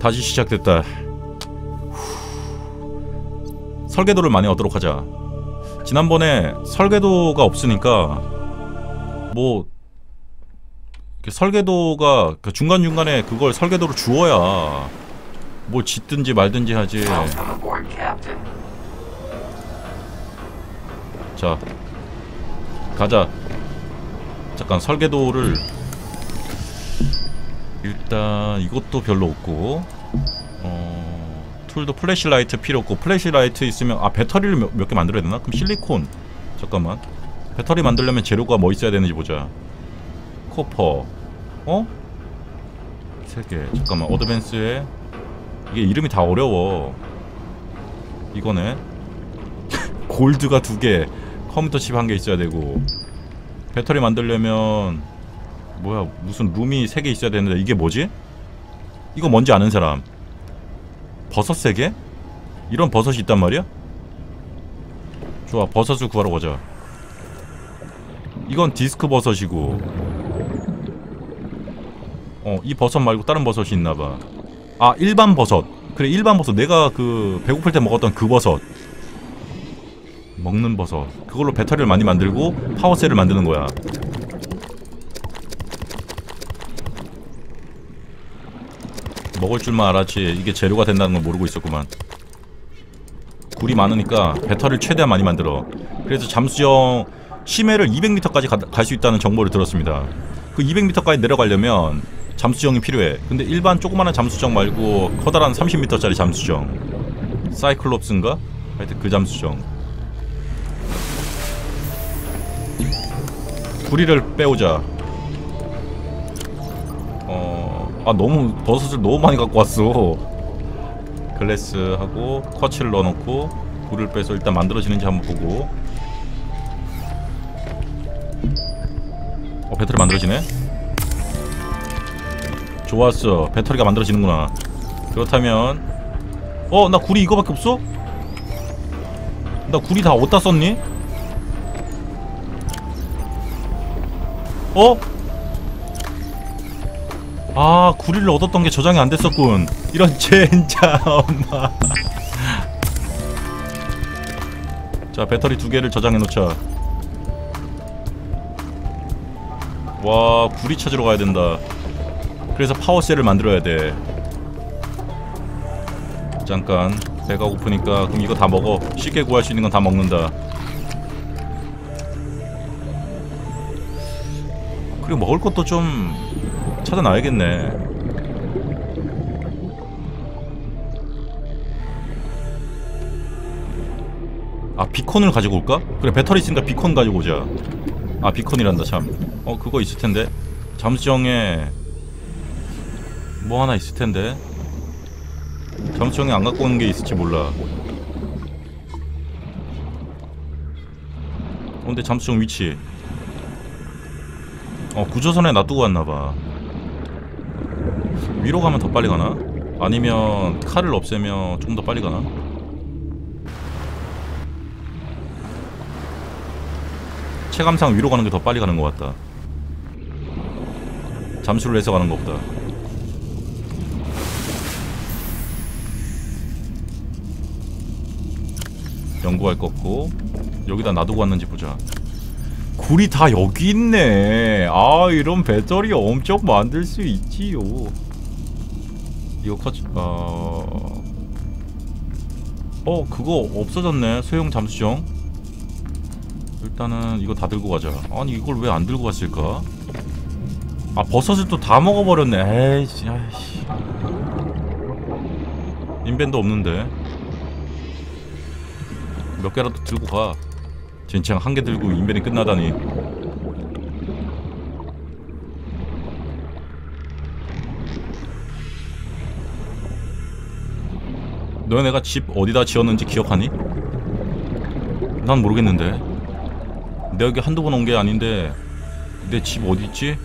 다시 시작됐다. 설계도를 많이 얻도록 하자. 지난번에 설계도가 없으니까 뭐 설계도가 그 중간 중간에 그걸 설계도로 주어야 뭘 짓든지 말든지 하지. 자 가자. 잠깐 설계도를 일단 이것도 별로 없고 어 툴도 플래시라이트 필요 없고 플래시라이트 있으면 아 배터리를 몇개 만들어야 되나? 그럼 실리콘. 잠깐만. 배터리 만들려면 재료가 뭐 있어야 되는지 보자. 코퍼. 어? 세 개. 잠깐만. 어드밴스에 이게 이름이 다 어려워. 이거네. 골드가 두개. 컴퓨터 칩 한 개 있어야 되고. 배터리 만들려면 뭐야 무슨 룸이 세개 있어야 되는데 이게 뭐지? 이거 뭔지 아는 사람? 버섯 세 개? 이런 버섯이 있단 말이야? 좋아 버섯을 구하러 가자. 이건 디스크 버섯이고. 어 이 버섯 말고 다른 버섯이 있나봐. 아 일반 버섯. 그래 일반 버섯. 내가 그 배고플 때 먹었던 그 버섯. 먹는 버섯. 그걸로 배터리를 많이 만들고 파워셀을 만드는 거야 먹을 줄만 알았지 이게 재료가 된다는 걸 모르고 있었구만. 굴이 많으니까 배터리를 최대한 많이 만들어. 그래서 잠수정 심해를 200m까지 갈 수 있다는 정보를 들었습니다. 그 200m까지 내려가려면 잠수정이 필요해. 근데 일반 조그마한 잠수정 말고 커다란 30m짜리 잠수정. 사이클롭스인가? 하여튼 그 잠수정. 구리를 빼오자. 어... 아 너무 버섯을 너무 많이 갖고 왔어 글래스하고 쿼츠를 넣어놓고 불을 빼서 일단 만들어지는지 한번 보고 어 배터리 만들어지네 좋았어 배터리가 만들어지는구나 그렇다면 어 나 구리 이거밖에 없어? 나 구리 다 어디다 썼니? 어? 아 구리를 얻었던 게 저장이 안 됐었군. 이런 젠장 엄마. 자 배터리 두 개를 저장해 놓자. 와 구리 찾으러 가야 된다. 그래서 파워셀을 만들어야 돼. 잠깐 배가 고프니까 그럼 이거 다 먹어. 쉽게 구할 수 있는 건 다 먹는다. 그리고 먹을 것도 좀 찾아놔야겠네. 아 비콘을 가지고 올까? 그래 배터리 있으니까 비콘 가지고 오자. 아 비콘이란다 참어 그거 있을텐데. 잠수정에 뭐 하나 있을텐데. 잠수정에 안 갖고 오는 게 있을지 몰라. 어 근데 잠수정 위치. 어 구조선에 놔두고 왔나봐 위로 가면 더 빨리 가나? 아니면 칼을 없애면 좀 더 빨리 가나? 체감상 위로 가는 게 더 빨리 가는 것 같다. 잠수를 해서 가는 것보다. 연구할 것 같고 여기다 놔두고 왔는지 보자. 굴이 다 여기 있네. 아 이런 배터리 엄청 만들 수 있지요 이거 커 어... 어 그거 없어졌네. 소형 잠수정. 일단은 이거 다 들고 가자. 아니 이걸 왜 안 들고 갔을까? 아 버섯을 또 다 먹어버렸네. 에이씨 아이씨 인벤도 없는데. 몇 개라도 들고 가. 진창 한 개 들고 인벤이 끝나다니 너네가 집 어디다 지었는지 기억하니? 난 모르겠는데 내가 여기 한두 번 온 게 아닌데 내 집 어디 있지?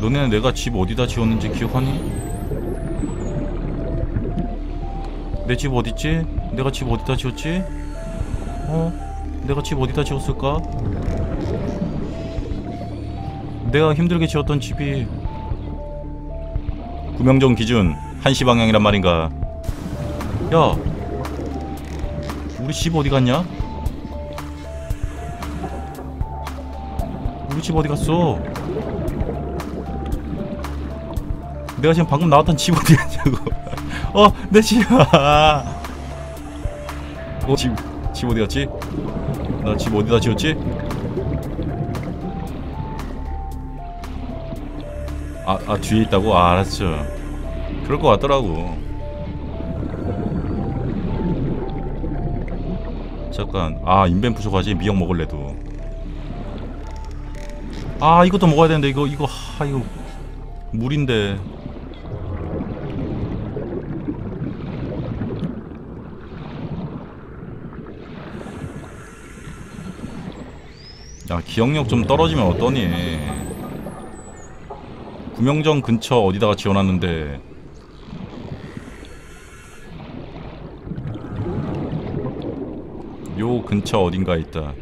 너네는 내가 집 어디다 지었는지 기억하니? 내 집 어디 있지? 내가 집 어디다 지었지? 어? 내가 집 어디다 지었을까? 내가 힘들게 지었던 집이 구명정 기준 한시 방향이란 말인가 야 우리 집 어디 갔냐? 우리 집 어디 갔어? 내가 지금 방금 나왔던 집 어디 갔냐고 어 내 집아 어, 집, 집 어디 갔지? 나 집 어디다 지었지? 아, 아 뒤에 있다고? 아, 알았죠. 그럴 것 같더라고. 잠깐. 아, 인벤 부족하지? 미역 먹을래도. 아, 이것도 먹어야 되는데 이거 이거 하 이거 물인데. 야, 기억력 좀 떨어지면 어떠니? 구명정 근처 어디다가 지어놨는데 요 근처 어딘가에 있다.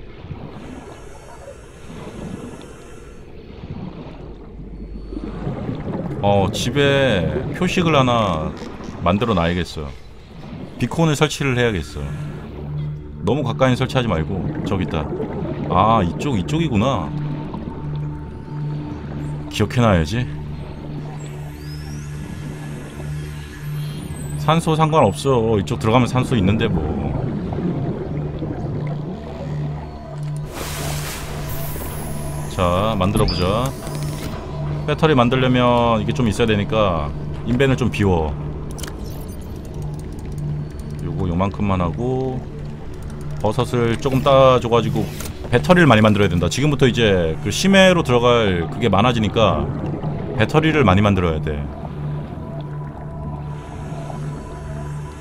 어 집에 표식을 하나 만들어 놔야겠어. 비콘을 설치를 해야겠어. 너무 가까이 설치하지 말고 저기 있다. 아 이쪽 이쪽이구나. 기억해놔야지. 산소 상관없어. 이쪽 들어가면 산소 있는데 뭐 자, 만들어보자. 배터리 만들려면 이게 좀 있어야 되니까 인벤을 좀 비워. 요거 요만큼만 하고 버섯을 조금 따줘가지고 배터리를 많이 만들어야 된다. 지금부터 이제 그 심해로 들어갈 그게 많아지니까 배터리를 많이 만들어야 돼.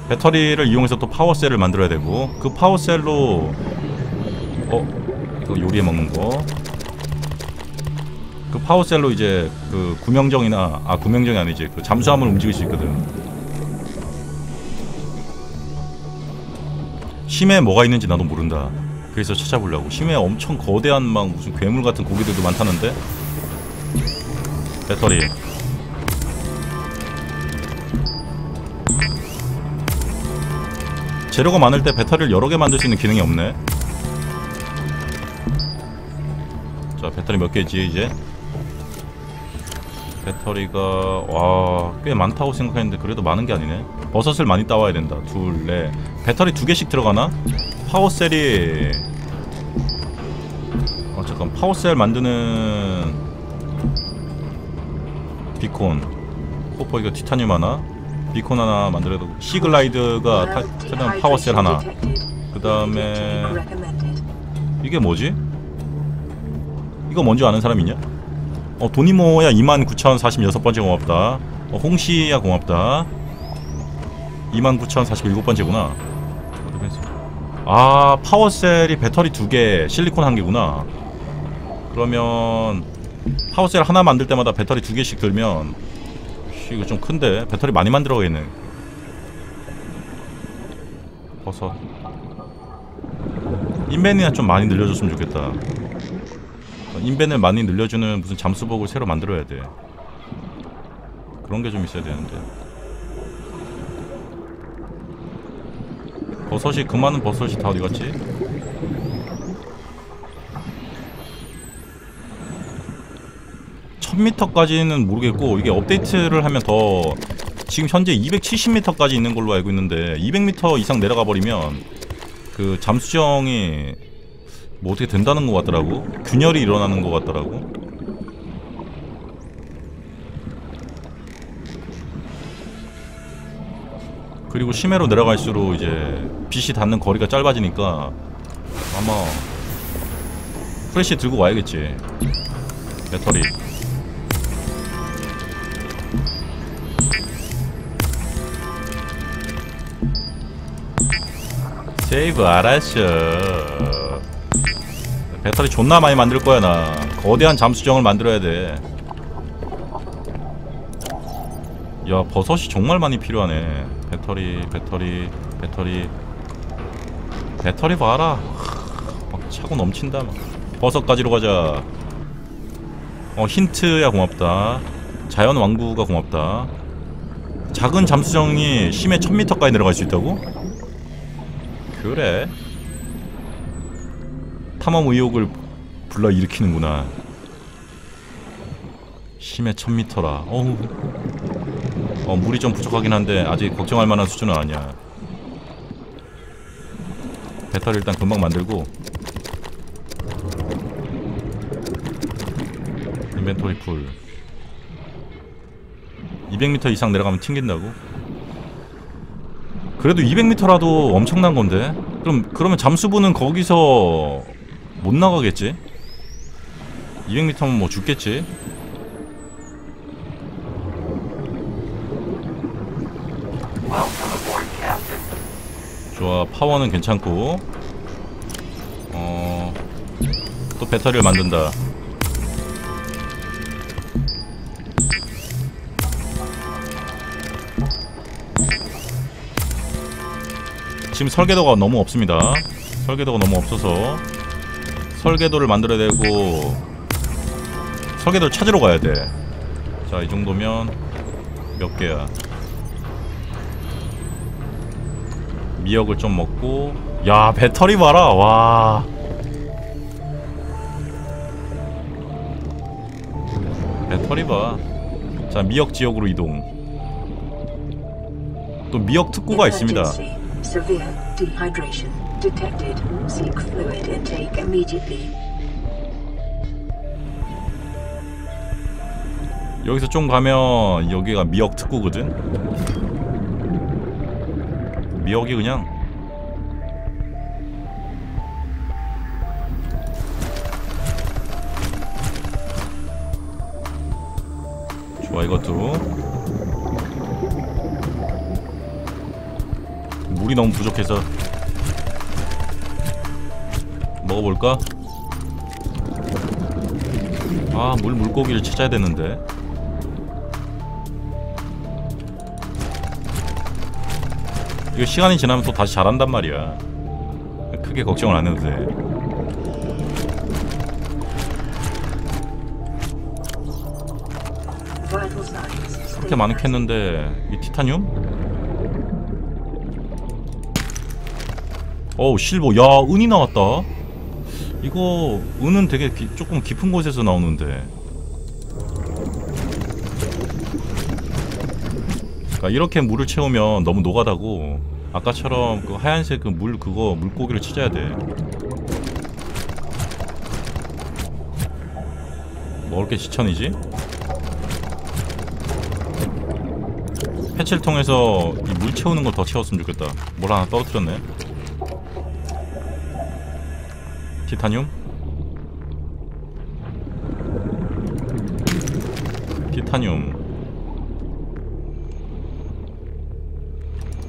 배터리를 이용해서 또 파워셀을 만들어야 되고 그 파워셀로 어 이거 요리해 먹는 거. 그 파워셀로 이제 그 구명정이나 아 구명정이 아니지 그 잠수함을 움직일 수 있거든. 심해 뭐가 있는지 나도 모른다. 그래서 찾아보려고. 심해 엄청 거대한 막 무슨 괴물 같은 고기들도 많다는데. 배터리. 재료가 많을 때 배터리를 여러 개 만들 수 있는 기능이 없네. 자, 배터리 몇 개지 이제? 배터리가 와 꽤 많다고 생각했는데 그래도 많은 게 아니네. 버섯을 많이 따와야 된다. 둘넷 배터리 두 개씩 들어가나? 파워셀이. 어 잠깐. 파워셀 만드는 비콘. 코퍼 이거 티타늄 하나 비콘 하나 만들어도 시글라이드가 타, 타는 파워셀 하나. 그 다음에 이게 뭐지? 이거 뭔지 아는 사람 있냐? 어, 도니모야 29,046번째 고맙다. 어, 홍시야 고맙다. 29,047번째구나. 아, 파워셀이 배터리 두 개, 실리콘 한 개구나. 그러면 파워셀 하나 만들 때마다 배터리 두 개씩 들면 씨, 이거 좀 큰데 배터리 많이 만들어야겠네. 버섯. 인벤이나 좀 많이 늘려줬으면 좋겠다. 인벤을 많이 늘려주는 무슨 잠수복을 새로 만들어야 돼. 그런 게 좀 있어야 되는데. 버섯이 그 많은 버섯이 다 어디 갔지? (1000m까지는) 모르겠고 이게 업데이트를 하면 더 지금 현재 270m까지 있는 걸로 알고 있는데 200m 이상 내려가 버리면 그 잠수정이 뭐 어떻게 된다는 것 같더라고? 균열이 일어나는 것 같더라고? 그리고 심해로 내려갈수록 이제 빛이 닿는 거리가 짧아지니까 아마 프레시 들고 와야겠지. 배터리. 세이브 알았어 배터리 존나 많이 만들 거야 나. 거대한 잠수정을 만들어야 돼야 버섯이 정말 많이 필요하네. 배터리 배터리 배터리. 배터리 봐라. 막 차고 넘친다 막. 버섯 가지러 가자. 어 힌트야 고맙다. 자연 왕구가 고맙다. 작은 잠수정이 심해 1000m까지 내려갈 수 있다고? 그래 탐험 의욕을 불러일으키는구나. 심해 1000m라. 어우. 어 물이 좀 부족하긴 한데 아직 걱정할 만한 수준은 아니야. 배터리 일단 금방 만들고 인벤토리 풀. 200m 이상 내려가면 튕긴다고? 그래도 200m라도 엄청난 건데? 그럼 그러면 잠수부는 거기서 못 나가겠지? 200m면 뭐 죽겠지? 좋아 파워는 괜찮고 어... 또 배터리를 만든다 지금 설계도가 너무 없습니다 설계도가 너무 없어서 설계도를 만들어야 되고 설계도를 찾으러 가야 돼 자 이 정도면 몇 개야? 미역을 좀 먹고. 야 배터리 봐라. 와. 배터리 봐 자 미역 지역으로 이동. 또 미역 특구가 있습니다 detected. Seek fluid intake immediately. 여기서 좀 가면 여기가 미역 특구거든 미역이 그냥 좋아 이것도 물이 너무 부족해서 먹어볼까? 아 물 물고기를 찾아야 되는데 이거 시간이 지나면 또 다시 자란단 말이야 크게 걱정을 안 해도 돼. 그렇게 많이 캤는데 이 티타늄? 어우 실버 야 은이 나왔다 이거 은은 되게 기- 조금 깊은 곳에서 나오는데 그러니까 이렇게 물을 채우면 너무 노가다고 아까처럼 그 하얀색 그 물 그거 물고기를 찾아야 돼 먹을 게 지천이지? 패치를 통해서 이물 채우는 걸 더 채웠으면 좋겠다. 뭘 하나 떨어뜨렸네. 티타늄? 티타늄.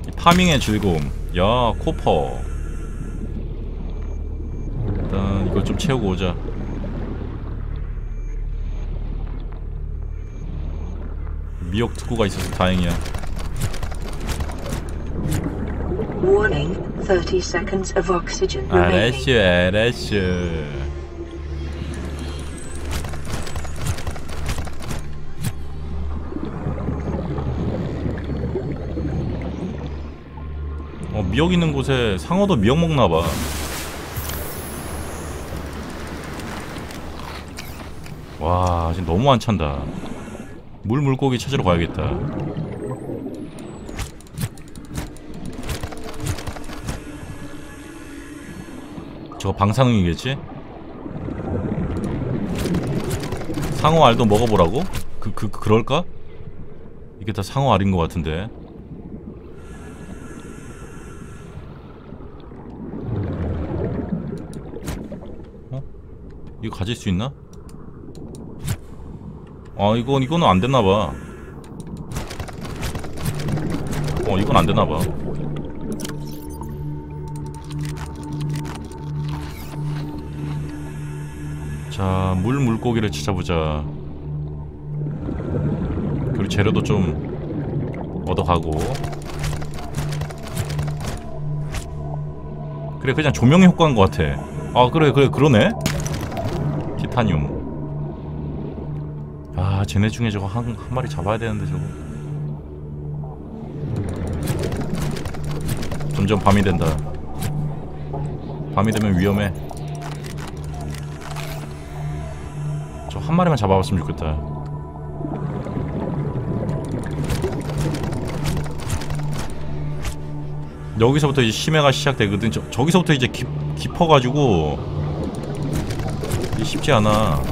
이 파밍의 즐거움. 야, 코퍼. 일단 이걸 좀 채우고 오자. 미역 특구가 있어서 다행이야. Warning. 30 seconds of oxygen 알았슈 remaining. 알았슈. 어 미역 있는 곳에 상어도 미역 먹나봐. 와 지금 너무 안 찬다. 물 물고기 찾으러 가야겠다 저거 방사능이겠지? 상어 알도 먹어보라고? 그, 그, 그럴까? 이게 다 상어 알인 것 같은데 어? 이거 가질 수 있나? 아 이건 이거는 안 됐나봐 어 이건 안 되나봐 자, 물 물고기를 찾아보자. 그리고 재료도 좀 얻어가고. 그래, 그냥 조명의 효과인 것 같아. 아, 그래, 그래, 그러네. 티타늄. 아, 쟤네 중에 저거 한, 한 마리 잡아야 되는데 저거. 점점 밤이 된다 밤이 되면 위험해 한 마리만 잡아봤으면 좋겠다. 여기서부터 이제 심해가 시작되거든. 저, 저기서부터 이제 깊, 깊어가지고 쉽지 않아.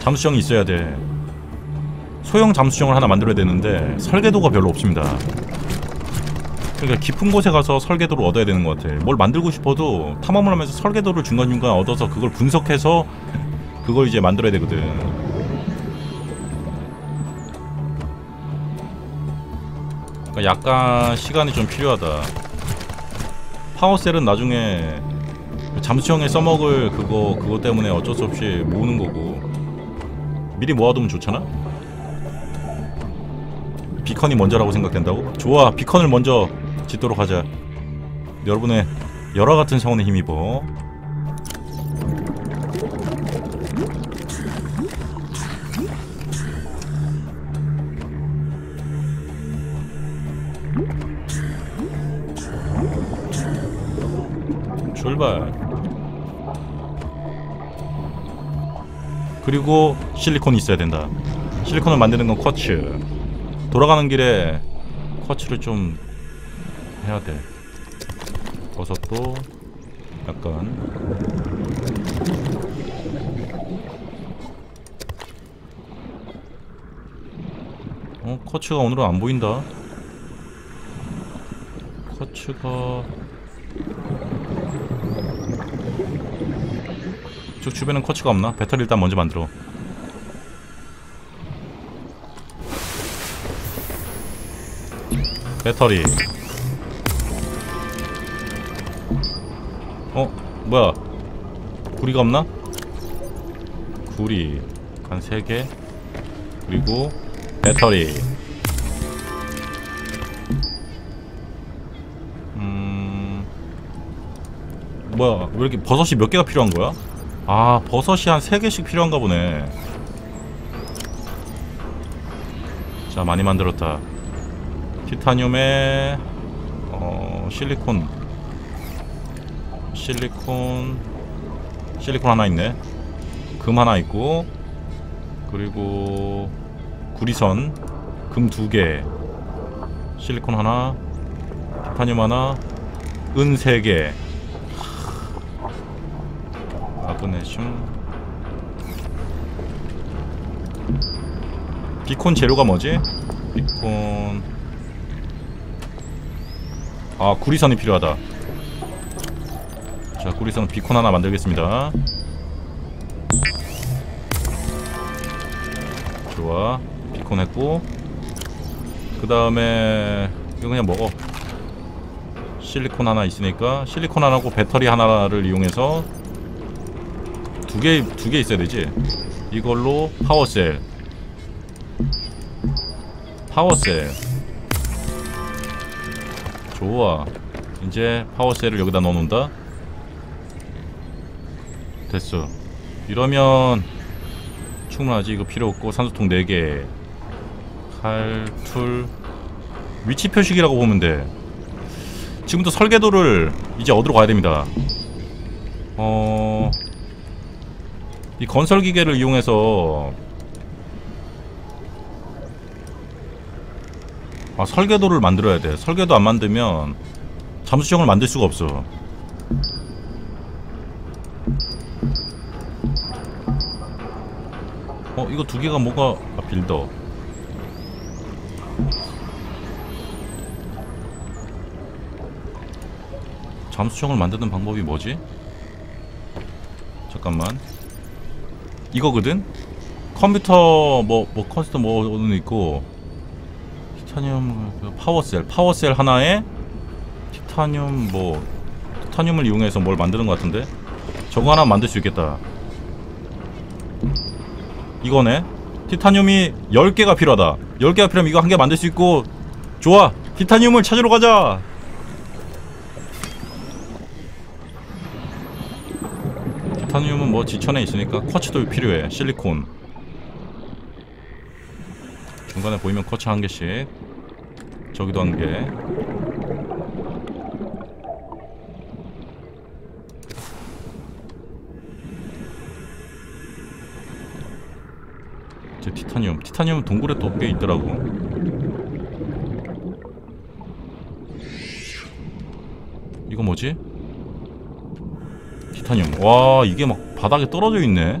잠수정이 있어야 돼. 소형 잠수정을 하나 만들어야 되는데 설계도가 별로 없습니다 그러니까 깊은 곳에 가서 설계도를 얻어야 되는 것 같아 뭘 만들고 싶어도 탐험을 하면서 설계도를 중간중간 얻어서 그걸 분석해서 그걸 이제 만들어야 되거든. 그러니까 약간 시간이 좀 필요하다. 파워셀은 나중에 잠수정에 써먹을 그거 그거 때문에 어쩔 수 없이 모으는 거고. 미리 모아두면 좋잖아? 비컨이 먼저라고 생각된다고? 좋아 비컨을 먼저 짓도록 하자. 여러분의 열화 같은 성원에 힘입어 출발. 그리고 실리콘이 있어야 된다. 실리콘을 만드는 건 쿼츠. 돌아가는 길에 쿼츠를 좀 해야 돼. 버섯도 약간 어 쿼츠가 오늘은 안 보인다. 쿼츠가 저 주변엔 쿼츠가 없나? 배터리 일단 먼저 만들어. 배터리 어? 뭐야? 구리가 없나? 구리. 한 3개. 그리고 배터리. 음... 뭐야? 왜 이렇게 버섯이 몇 개가 필요한 거야? 아 버섯이 한 3개씩 필요한가 보네. 자 많이 만들었다. 티타늄에 어, 실리콘 실리콘 실리콘 하나 있네. 금 하나 있고 그리고 구리선 금 두 개. 실리콘 하나 티타늄 하나 은 세 개. 마그네슘. 비콘 재료가 뭐지? 비콘. 아 구리선이 필요하다 자 구리선 비콘 하나 만들겠습니다. 좋아. 비콘 했고. 그 다음에 이거 그냥 먹어. 실리콘 하나 있으니까 실리콘 하나고 배터리 하나를 이용해서 두 개 두 개 있어야 되지? 이걸로 파워셀. 파워셀. 좋아. 이제 파워셀을 여기다 넣어놓는다 됐어. 이러면 충분하지. 이거 필요 없고 산소통 4개. 칼, 툴. 위치 표식이라고 보면 돼. 지금부터 설계도를 이제 얻으러 가야 됩니다? 어... 이 건설 기계를 이용해서 아 설계도를 만들어야 돼. 설계도 안 만들면 잠수정을 만들 수가 없어 이거 두 개가 뭐가 아 빌더. 잠수정을 만드는 방법이 뭐지? 잠깐만. 이거거든? 컴퓨터 뭐, 뭐 컴퓨터 뭐는 있고. 티타늄 그 파워셀. 파워셀 하나에 티타늄 뭐 티타늄을 이용해서 뭘 만드는 것 같은데? 저거 하나 만들 수 있겠다 이거네. 티타늄이 10개가 필요하다. 10개가 필요하면 이거 한 개 만들 수 있고. 좋아. 티타늄을 찾으러 가자. 티타늄은 뭐 지천에 있으니까 쿼츠도 필요해. 실리콘. 중간에 보이면 커처 한 개씩. 저기도 한 개. 제 티타늄. 티타늄 동굴에 또 꽤 있더라고. 이거 뭐지? 티타늄. 와, 이게 막 바닥에 떨어져 있네.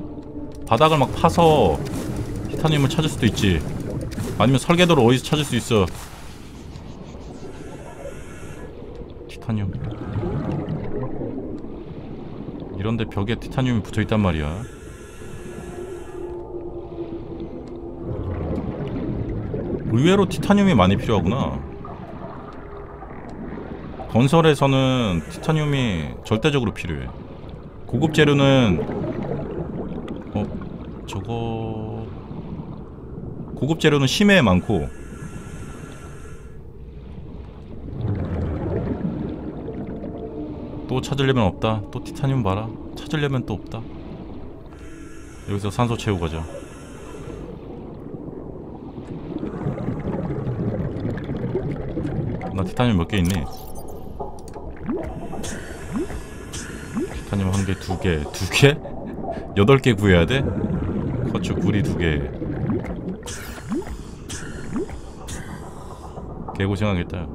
바닥을 막 파서 티타늄을 찾을 수도 있지. 아니면 설계도를 어디서 찾을 수 있어. 티타늄. 이런데 벽에 티타늄이 붙어 있단 말이야. 의외로 티타늄이 많이 필요하구나. 건설에서는 티타늄이 절대적으로 필요해. 고급 재료는 어 저거 고급 재료는 심해에 많고 또 찾으려면 없다. 또 티타늄 봐라. 찾으려면 또 없다. 여기서 산소 채우고 가자. 나 티타늄 몇 개 있니? 티타늄 한 개, 두 개, 두 개? 여덟 개 구해야 돼? 커츠 구리 두 개. 개고생하겠다.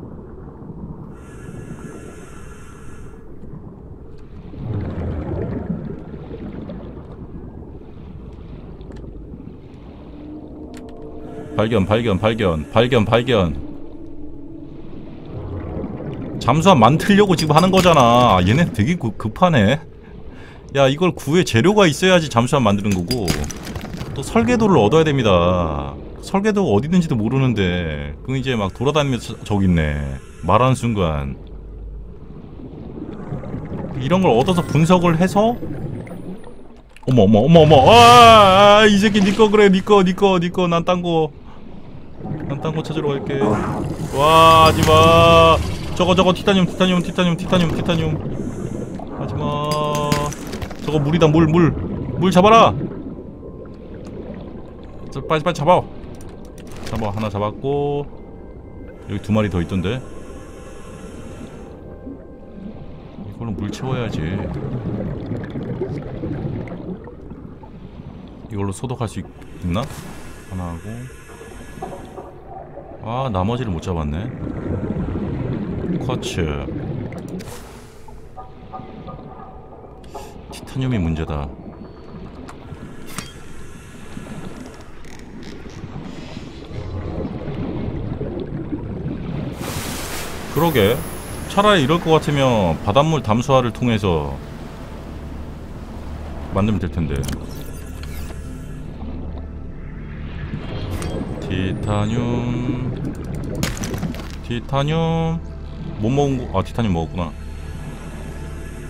발견, 발견, 발견, 발견, 발견. 잠수함 만들려고 지금 하는 거잖아. 얘네 되게 급- 급하네. 야, 이걸 구해 재료가 있어야지 잠수함 만드는 거고. 또 설계도를 얻어야 됩니다. 설계도가 어디 있는지도 모르는데 그 이제 막 돌아다니면서 저- 저기 있네. 말하는 순간 이런 걸 얻어서 분석을 해서 어머 어머 어머 어머 아, 아, 이 새끼 니꺼 그래 니꺼 니꺼 니꺼 난 딴거 난 딴 거 찾으러 갈게 와 하지마 저거 저거 티타늄 티타늄 티타늄 티타늄 티타늄. 하지마. 저거 물이다 물 물. 물 잡아라. 저 빨리 빨리 잡아. 잡아 하나 잡았고. 여기 두 마리 더 있던데. 이걸로 물 채워야지. 이걸로 소독할 수 있, 있나? 하나 하고. 아 나머지를 못 잡았네 쿼츠. 티타늄이 문제다. 그러게. 차라리 이럴 것 같으면 바닷물 담수화를 통해서 만들면 될 텐데. 티타늄. 티타늄 못 먹은 거, 아 티타늄 먹었구나.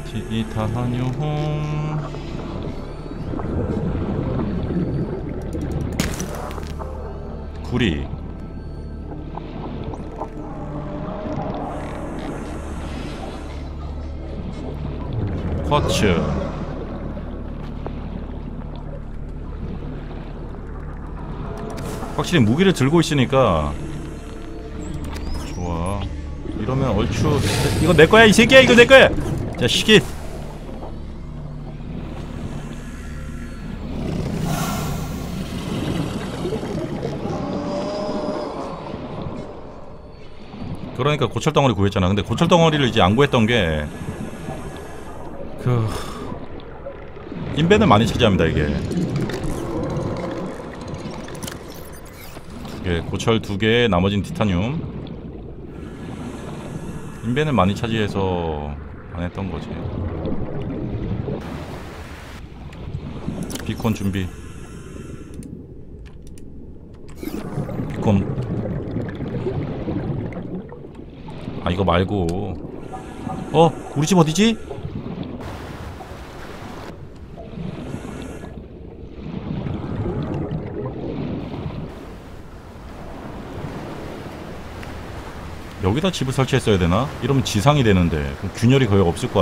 티타늄. 구리. 쿼츠. 확실히 무기를 들고 있으니까 이러면 얼추 이거 내 거야 이 새끼야. 이거 내 거야. 자 시기. 그러니까 고철 덩어리 구했잖아. 근데 고철 덩어리를 이제 안 구했던 게 그... 인벤을 많이 차지합니다 이게. 두개 고철 두개 나머진 티타늄 인벤을 많이 차지해서 안 했던 거지. 비콘 준비. 비콘. 아 이거 말고. 어 우리 집 어디지? 여기다 집을 설치했어야 되나? 이러면 지상이 되는데 균열이 거의 없을 거 아니야